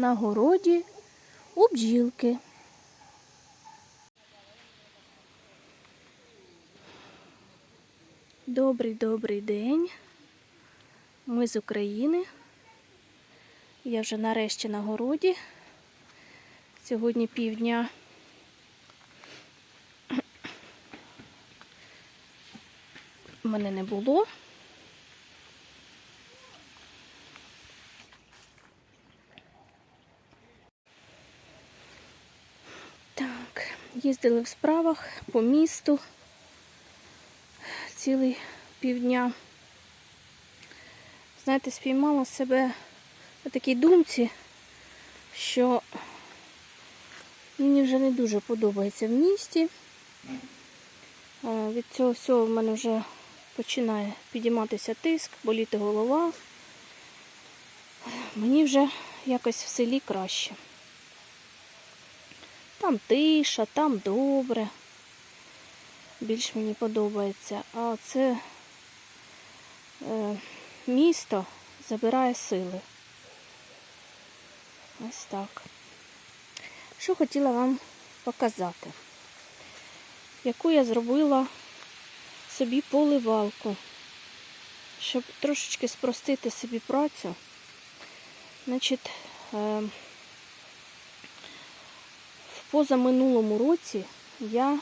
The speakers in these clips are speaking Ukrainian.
на городі у бджілки. Добрий добрий день. Ми з України. Я вже нарешті на городі. Сьогодні півдня. Мене не було. Так, їздили в справах по місту цілий півдня. Знаєте, спіймала себе на такій думці, що мені вже не дуже подобається в місті. Від цього всього в мене вже починає підійматися тиск, боліти голова. Мені вже якось в селі краще. Там тиша, там добре. Більш мені подобається. А це е, місто забирає сили. Ось так. Що хотіла вам показати? Яку я зробила собі поливалку, щоб трошечки спростити собі працю. Значить, е, позаминулому році я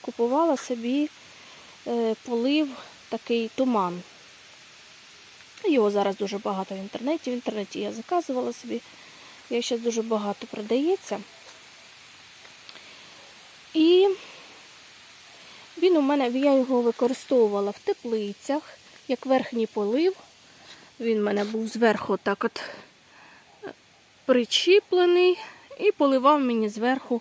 купувала собі е, полив такий туман. Його зараз дуже багато в інтернеті. В інтернеті я заказувала собі. Його зараз дуже багато продається. І він у мене, я його використовувала в теплицях, як верхній полив. Він у мене був зверху так от е, причіплений і поливав мені зверху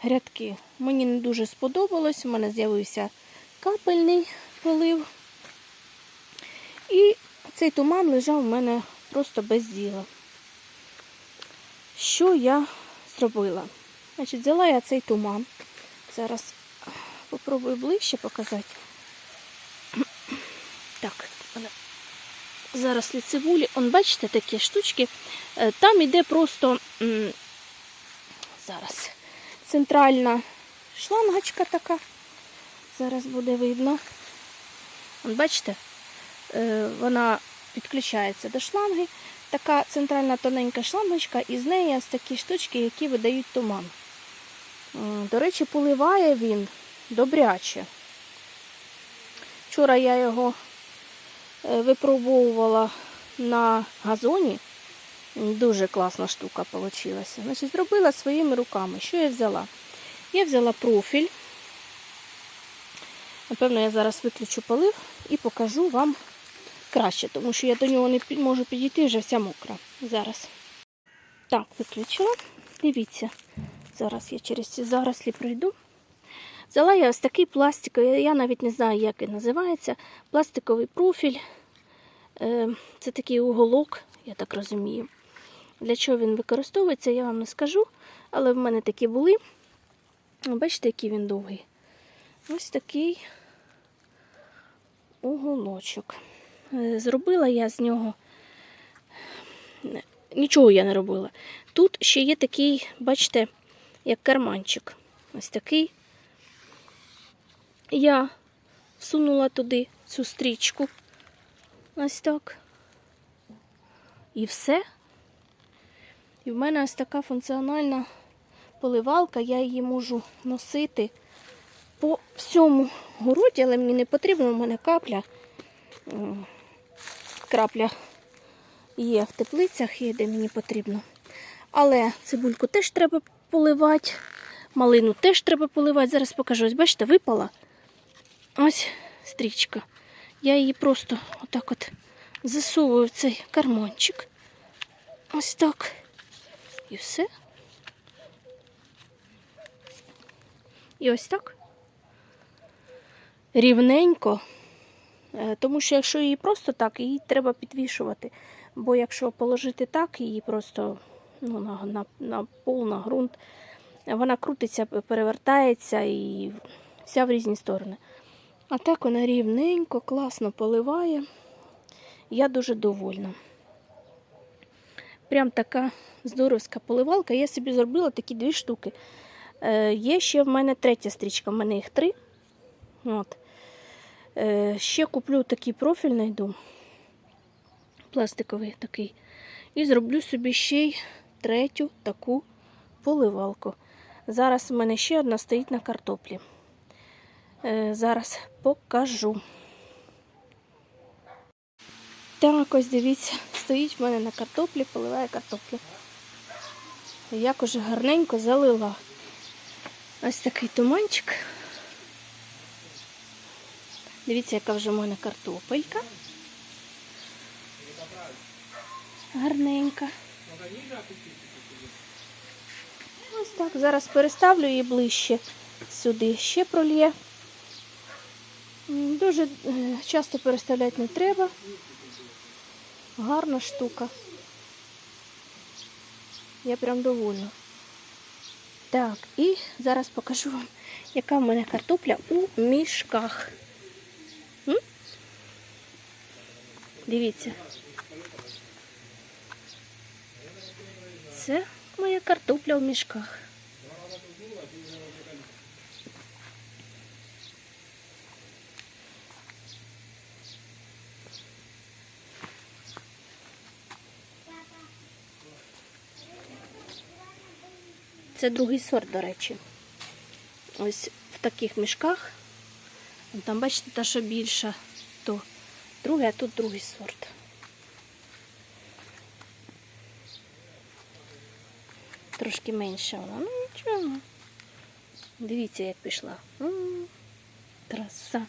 грядки. Мені не дуже сподобалось, у мене з'явився капельний полив. І цей туман лежав у мене просто без діла. Що я зробила? Значить, взяла я цей туман. Зараз попробую ближче показати. Так, зараз цибулі. Он, бачите, такі штучки. Е, Там іде просто зараз центральна шлангочка така. Зараз буде видно. Бачите, е, вона підключається до шланги. Така центральна тоненька шлангочка, і з неї ось такі штучки, які видають туман. До речі, поливає він добряче. Вчора я його е, випробовувала на газоні. Дуже класна штука вийшла. Значить, зробила своїми руками. Що я взяла? Я взяла профіль. Напевно, я зараз виключу полив і покажу вам краще, тому що я до нього не можу підійти, вже вся мокра. Зараз. Так, виключила. Дивіться, зараз я через ці зарослі пройду. Взяла я ось такий пластиковий, я навіть не знаю, як він називається. Пластиковий профіль. Е, Це такий уголок, я так розумію. Для чого він використовується, я вам не скажу, але в мене такі були. Бачите, який він довгий. Ось такий уголочок. Е, Зробила я з нього. Нічого я не робила. Тут ще є такий, бачите, як карманчик. Ось такий. Я всунула туди цю стрічку. Ось так. І все. І в мене ось така функціональна поливалка, я її можу носити по всьому городі, але мені не потрібно, у мене капля. Крапля є в теплицях, є де мені потрібно. Але цибульку теж треба поливати, малину теж треба поливати. Зараз покажу. Ось бачите, випала ось стрічка. Я її просто отак от засовую в цей карманчик. Ось так. І все. І ось так. Рівненько. Е, Тому що якщо її просто так, її треба підвішувати. Бо якщо положити так, її просто ну, на, на, на пол, на ґрунт, вона крутиться, перевертається і вся в різні сторони. А так вона рівненько, класно поливає. Я дуже довольна. Прям така здоровська поливалка. Я собі зробила такі дві штуки. Е, є ще в мене третя стрічка, в мене їх три. От. Е, ще куплю такий профіль знайду. Пластиковий такий. І зроблю собі ще й третю таку поливалку. Зараз у мене ще одна стоїть на картоплі. Е, зараз покажу. Так, ось дивіться, стоїть в мене на картоплі, поливає картоплю. Як уже гарненько залила. Ось такий туманчик. Дивіться, яка вже в мене картопелька. Гарненька. Ось так. Зараз переставлю її ближче сюди. Ще прольє. Дуже е, часто переставляти не треба. Гарна штука. Я прям довольна. Так, і зараз покажу вам, яка в мене картопля у мішках. М? Дивіться. Це моя картопля в мішках. Це другий сорт, до речі. Ось в таких мішках. Там, бачите, та, що більша, то другий, а тут другий сорт. Трошки менша вона. Ну нічого. Дивіться, як пішла. М, Краса.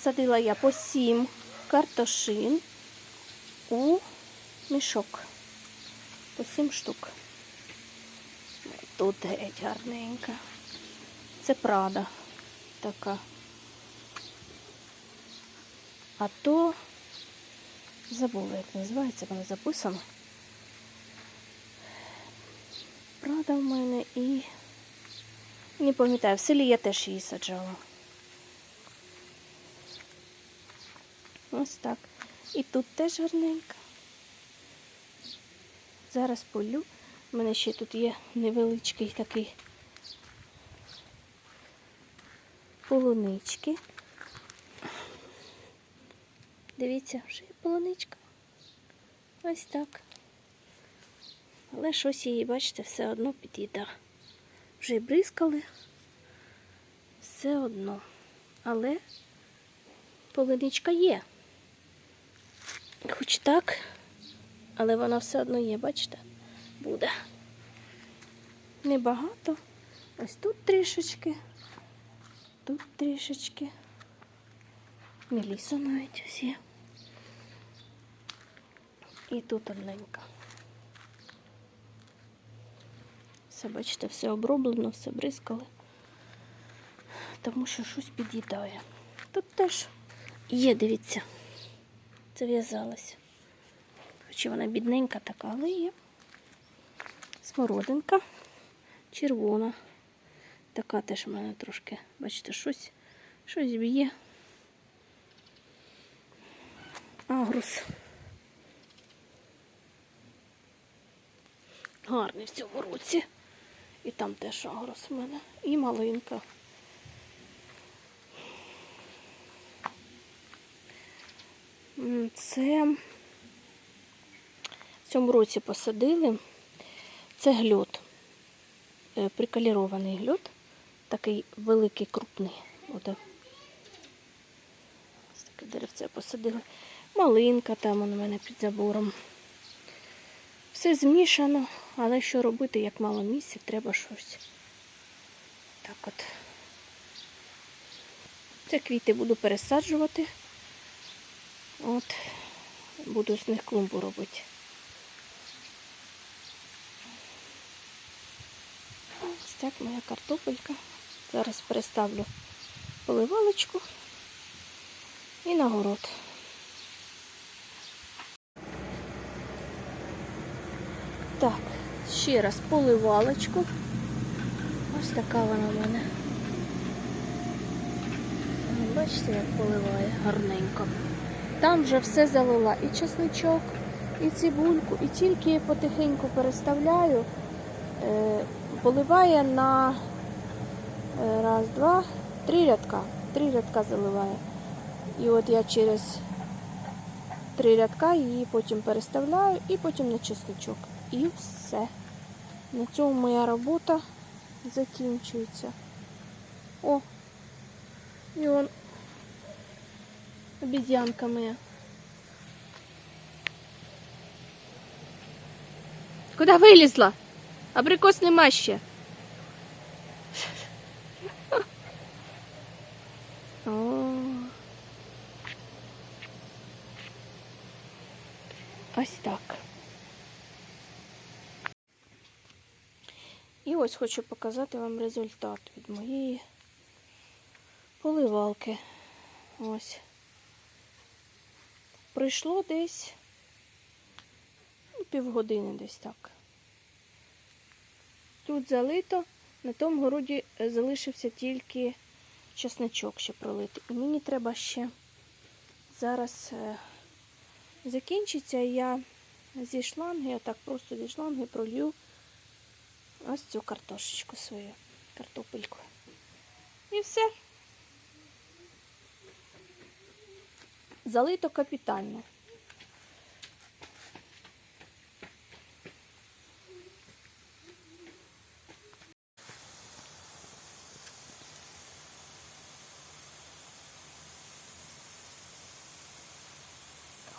Садила я по сім картошин у мішок. По сім штук. Тут геть гарненька. Це Прада така. А то забула, як називається, воно записано. Прада в мене і не пам'ятаю, в селі я теж її саджала. Ось так. І тут теж гарненька. Зараз полю. У мене ще тут є невеличкий такий полунички. Дивіться, вже є полуничка. Ось так. Але щось її, бачите, все одно під'їда. Вже й бризкали. Все одно. Але полуничка є. Хоч так, але вона все одно є, бачите? Буде. Небагато. Ось тут трішечки, тут трішечки. Меліса навіть ось є. І тут одненька. Все, бачите, все оброблено, все бризкали. Тому що щось під'їдає. Тут теж є, дивіться, це в'язалося. Хоча вона бідненька така, але є. Смородинка червона. Така теж в мене трошки, бачите, щось, щось б'є. Агрус. Гарний в цьому році. І там теж агрос в мене. І малинка. Це цьому році посадили. Це гльот. Е, Прикалірований гльот. Такий великий, крупний. Ось таке деревце посадили. Малинка там у мене під забором. Все змішано, але що робити, як мало місця, треба щось. Так от. Це квіти буду пересаджувати. От, буду з них клумбу робити. Ось так моя картопелька. Зараз переставлю поливалочку і на город. Так, ще раз поливалочку. Ось така вона в мене. Бачите, як поливає гарненько. там вже все залила. І чесничок, і цибульку, і тільки потихеньку переставляю, е, поливає на е, раз, два, три рядка. Три рядка заливає. І от я через три рядка її потім переставляю і потім на чесничок. І все. На цьому моя робота закінчується. О, і он обезьянка моя. Куди вилізла? Абрикос нема ще. О. Ось так. І ось хочу показати вам результат від моєї поливалки. Ось. Пройшло десь ну, півгодини десь так. Тут залито, на тому городі е, залишився тільки чесночок ще пролити. І мені треба ще зараз е, закінчиться, я зі шланги, я так просто зі шланги пролью ось цю картошечку свою, картопельку. І все. Залито капітально.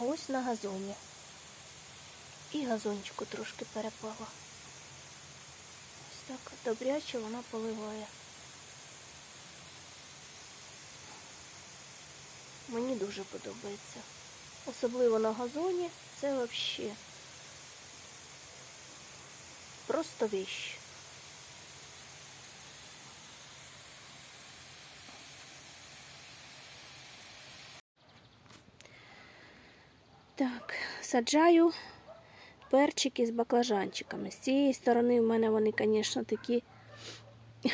Ось на газоні. І газончику трошки перепало. Ось так добряче вона поливає. Мені дуже подобається. Особливо на газоні це взагалі просто вещь. Так, саджаю перчики з баклажанчиками. З цієї сторони в мене вони, звісно, такі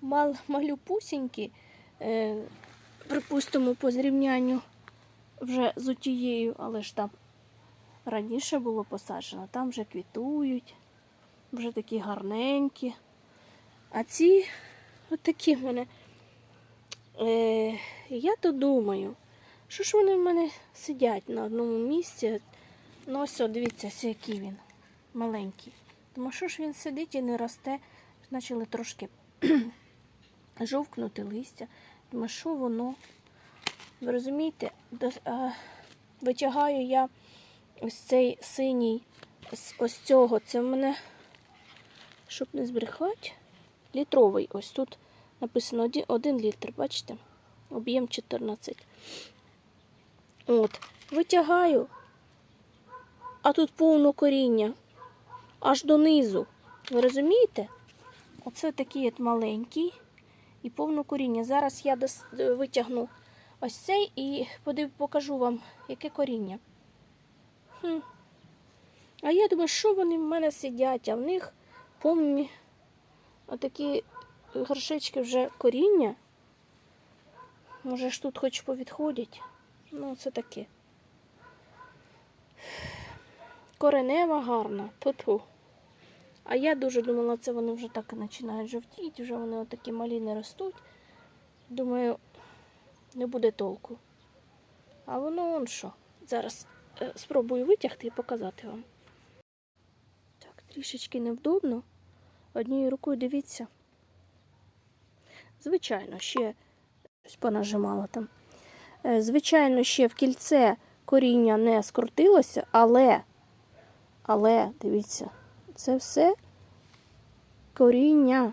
мал, малюпусінькі. Е, припустимо, по зрівнянню вже з отією, але ж там раніше було посаджено, там вже квітують, вже такі гарненькі. А ці отакі в мене. Е, я то думаю, що ж вони в мене сидять на одному місці. Ну ось, дивіться, який він маленький. Тому що ж він сидить і не росте, почали трошки жовкнути листя. Думаю, що воно? Ви розумієте, витягаю я ось цей синій з ось цього. Це в мене, щоб не збрехати, літровий. Ось тут написано 1 літр, бачите? Об'єм 14. От, витягаю, а тут повно коріння. Аж донизу. Ви розумієте? Оце такий от маленький і повно коріння. Зараз я витягну ось цей і покажу вам, яке коріння. Хм. А я думаю, що вони в мене сидять, а в них повні отакі горшечки вже коріння. Може ж тут хоч повідходять. Ну, це таке. Коренева гарна. Ту-ту. А я дуже думала, це вони вже так і починають жовтіти, вже вони отакі малі не ростуть. Думаю, не буде толку. А воно он що. Зараз е, спробую витягти і показати вам. Так, трішечки невдобно. Однією рукою дивіться. Звичайно, ще щось понажимала там. Е, Звичайно, ще в кільце коріння не скрутилося, але, але, дивіться, це все коріння.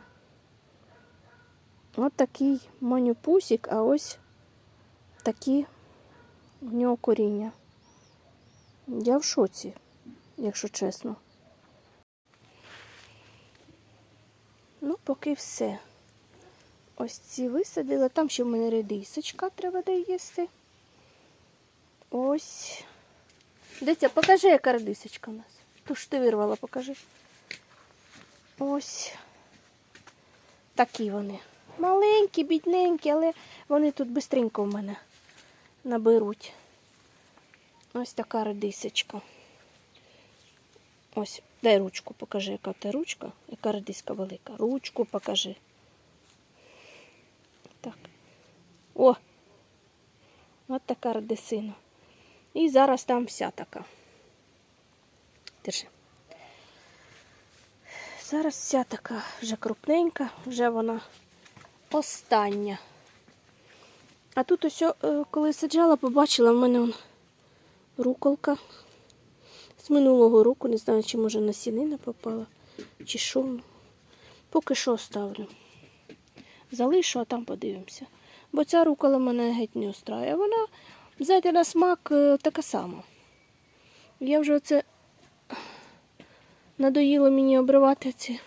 От такий манюпусик, а ось такі в нього коріння. Я в шоці, якщо чесно. Ну, поки все. Ось ці висадила. Там ще в мене редисочка треба доїсти. Ось. Дитя, покажи, яка редисочка у нас. Ту ж ти вирвала, покажи. Ось. Такі вони. Маленькі, бідненькі, але вони тут бистренько в мене наберуть. Ось така редисочка. Ось, дай ручку покажи, яка ти ручка, яка редиска велика. Ручку покажи. Так. О! От така редисина. І зараз там вся така. Держи. Зараз вся така вже крупненька, вже вона остання. А тут ось, е, коли саджала, побачила в мене руколка. З минулого року, не знаю, чи може насінина попала, чи що. Поки що ставлю. Залишу, а там подивимося. Бо ця рукола мене геть не устраює. Вона, знаєте, на смак е, така сама. Я вже оце надоїло мені обривати ці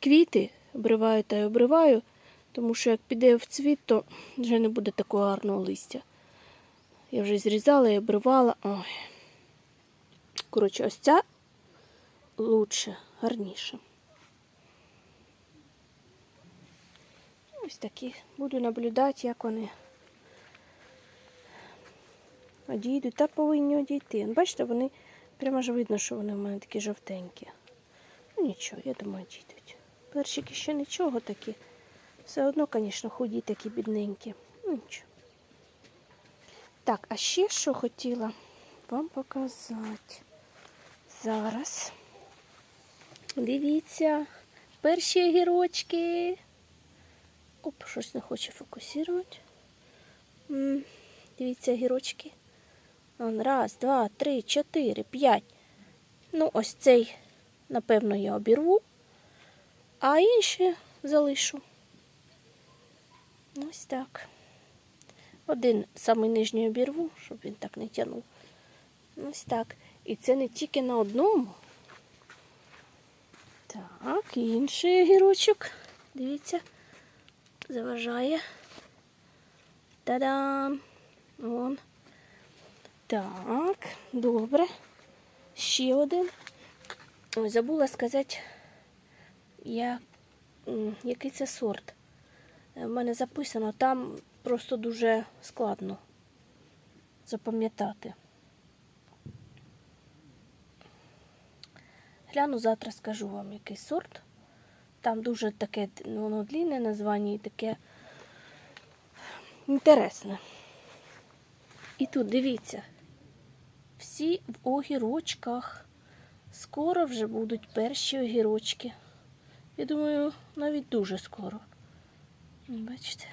квіти, обриваю та й обриваю, тому що як піде в цвіт, то вже не буде такого гарного листя. Я вже зрізала і обривала. Ой. Коротше, ось ця лучше, гарніше. Ось такі. Буду наблюдати, як вони одійдуть. Та повинні одійти. Бачите, вони прямо ж видно, що вони в мене такі жовтенькі. Ну нічого, я думаю, дійдуть. Перчики ще нічого такі. Все одно, звісно, худі такі бідненькі. Ну нічого. Так, а ще що хотіла вам показати. Зараз. Дивіться, перші огірочки. Оп, щось не хоче фокусувати. Дивіться, огірочки. Он, раз, два, три, чотири, п'ять. Ну, ось цей, напевно, я обірву, а інші залишу. Ось так. Один самий нижній обірву, щоб він так не тягнув. Ось так. І це не тільки на одному. Так, інший огірочок. Дивіться, заважає. Та-дам! Вон. Так, добре. Ще один. Ой, забула сказати, я, який це сорт. У мене записано, там просто дуже складно запам'ятати. Гляну, завтра скажу вам, який сорт. Там дуже таке, воно длінне названня і таке інтересне. І тут дивіться, всі в огірочках. Скоро вже будуть перші огірочки. Я думаю, навіть дуже скоро. Бачите?